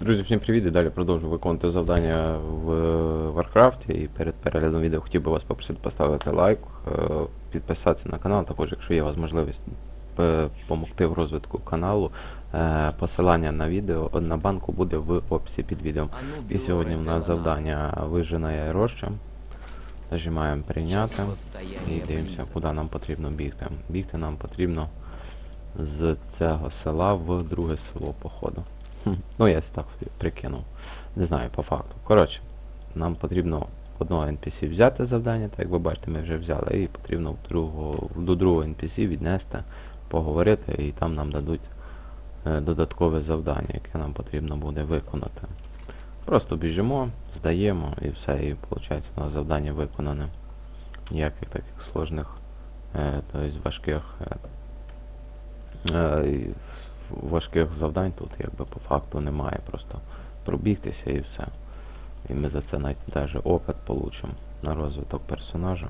Друзі, всім привіт! І далі продовжую виконувати завдання в Варкрафті. І перед переглядом відео хотів би вас попросити поставити лайк, е, підписатися на канал. Також, якщо є у вас можливість е, допомогти в розвитку каналу, е, посилання на відео на банку буде в описі під відео. І сьогодні у нас завдання вижена роща. Нажимаємо прийняти і дивимося, куди нам потрібно бігти. Бігти нам потрібно з цього села в друге село, походу. Ну, я так собі прикинув. Не знаю по факту. Коротше, нам потрібно одного NPC взяти завдання, так як ви бачите, ми вже взяли, і потрібно другого, до другого NPC віднести, поговорити, і там нам дадуть е, додаткове завдання, яке нам потрібно буде виконати. Просто біжимо, здаємо і все, і виходить у нас завдання виконане. Ніяких таких сложних, е, тобто важких. Е, е, важких завдань тут якби по факту немає. Просто пробігтися і все. І ми за це навіть навіть опит получимо на розвиток персонажа.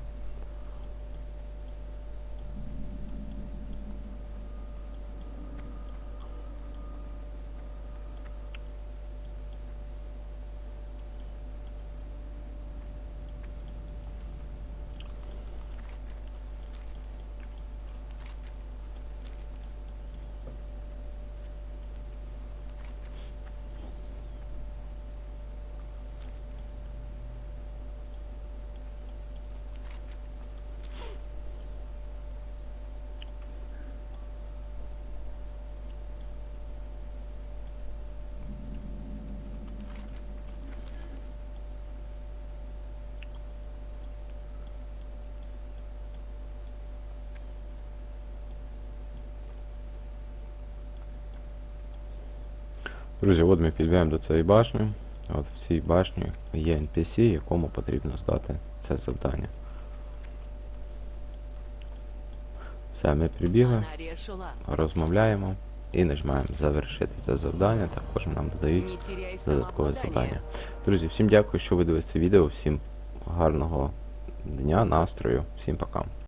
Друзі, от ми підбігаємо до цієї башні. От в цій башні є NPC, якому потрібно здати це завдання. Все, ми прибігли, розмовляємо і нажимаємо завершити це завдання. Також нам додають додаткове завдання. Друзі, всім дякую, що ви дивилися відео. Всім гарного дня, настрою, всім пока.